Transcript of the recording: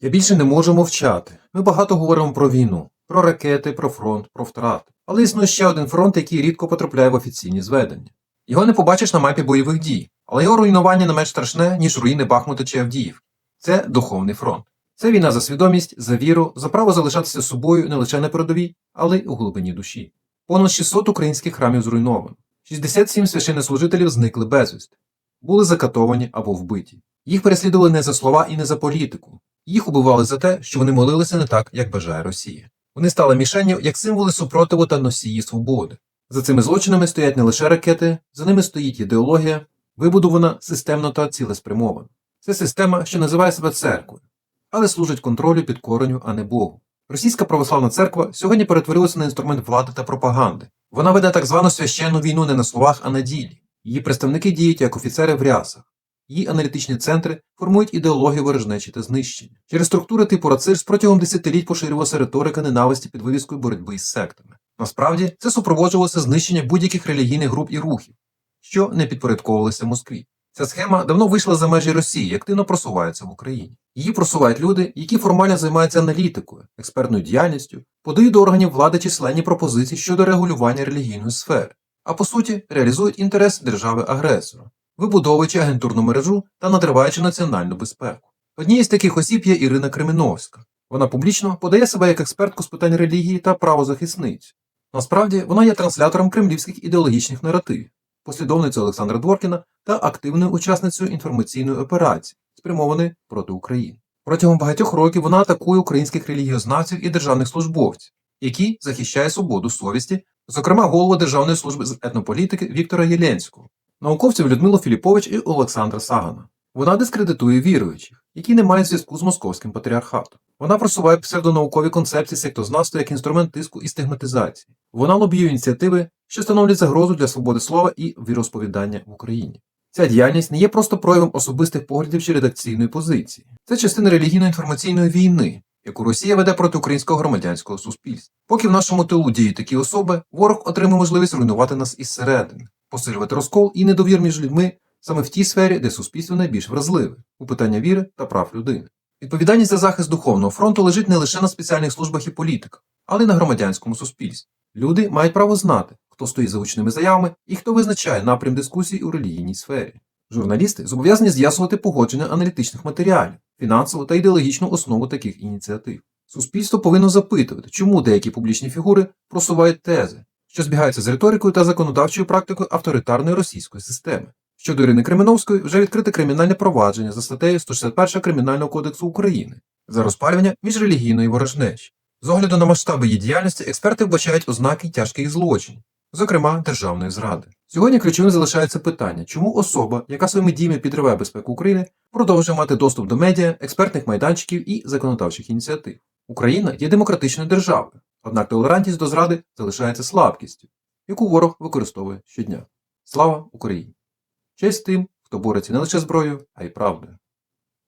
Я більше не можу мовчати. Ми багато говоримо про війну, про ракети, про фронт, про втрати. Але існує ще один фронт, який рідко потрапляє в офіційні зведення. Його не побачиш на мапі бойових дій, але його руйнування не менш страшне, ніж руїни Бахмута чи Авдіївки. Це духовний фронт. Це війна за свідомість, за віру, за право залишатися собою не лише на передовій, але й у глибині душі. Понад 600 українських храмів зруйновано. 67 священнослужителів зникли безвісти, були закатовані або вбиті. Їх переслідували не за слова і не за політику. Їх убивали за те, що вони молилися не так, як бажає Росія. Вони стали мішенню як символи супротиву та носії свободи. За цими злочинами стоять не лише ракети, за ними стоїть ідеологія, вибудована системно та цілеспрямовано. Це система, що називає себе церквою, але служить контролю підкоренню, а не Богу. Російська православна церква сьогодні перетворилася на інструмент влади та пропаганди. Вона веде так звану священну війну не на словах, а на ділі. Її представники діють як офіцери в рясах. Її аналітичні центри формують ідеологію ворожнечі та знищення. Через структури типу РАЦИРС протягом десятиліть поширювалася риторика ненависті під вивіскою боротьби із сектами. Насправді це супроводжувалося знищення будь-яких релігійних груп і рухів, що не підпорядковувалися Москві. Ця схема давно вийшла за межі Росії активно просувається в Україні. Її просувають люди, які формально займаються аналітикою, експертною діяльністю, подають до органів влади численні пропозиції щодо регулювання релігійної сфери, а по суті реалізують інтерес держави-агресора, вибудовуючи агентурну мережу та надриваючи національну безпеку. Однією з таких осіб є Ірина Кременовська. Вона публічно подає себе як експертку з питань релігії та правозахисницю. Насправді вона є транслятором кремлівських ідеологічних наративів, послідовницею Олександра Дворкіна та активною учасницею інформаційної операції, спрямованої проти України. Протягом багатьох років вона атакує українських релігіознавців і державних службовців, які захищають свободу совісті, зокрема голову Державної служби з етнополітики Віктора Єленського, науковців Людмилу Філіпович і Олександра Сагана. Вона дискредитує віруючих, які не мають зв'язку з московським патріархатом. Вона просуває псевдонаукові концепції сектознавства як інструмент тиску і стигматизації. Вона лобіює ініціативи, що становлять загрозу для свободи слова і віросповідання в Україні. Ця діяльність не є просто проявом особистих поглядів чи редакційної позиції. Це частина релігійно-інформаційної війни, яку Росія веде проти українського громадянського суспільства. Поки в нашому тилу діють такі особи, ворог отримує можливість руйнувати нас із середини, посилювати розкол і недовір між людьми саме в тій сфері, де суспільство найбільш вразливе у питання віри та прав людини. Відповідальність за захист духовного фронту лежить не лише на спеціальних службах і політиках, але й на громадянському суспільстві. Люди мають право знати, хто стоїть за гучними заявами і хто визначає напрям дискусій у релігійній сфері. Журналісти зобов'язані з'ясувати погодження аналітичних матеріалів, фінансову та ідеологічну основу таких ініціатив. Суспільство повинно запитувати, чому деякі публічні фігури просувають тези, що збігаються з риторикою та законодавчою практикою авторитарної російської системи. Щодо Ірини Кременовської вже відкрите кримінальне провадження за статтею 161 Кримінального кодексу України за розпалювання міжрелігійної ворожнечі. З огляду на масштаби її діяльності експерти вбачають ознаки тяжких злочинів, зокрема державної зради. Сьогодні ключовим залишається питання, чому особа, яка своїми діями підриває безпеку України, продовжує мати доступ до медіа, експертних майданчиків і законодавчих ініціатив. Україна є демократичною державою, однак толерантність до зради залишається слабкістю, яку ворог використовує щодня. Слава Україні! Честь тим, хто бореться не лише зброєю, а й правдою.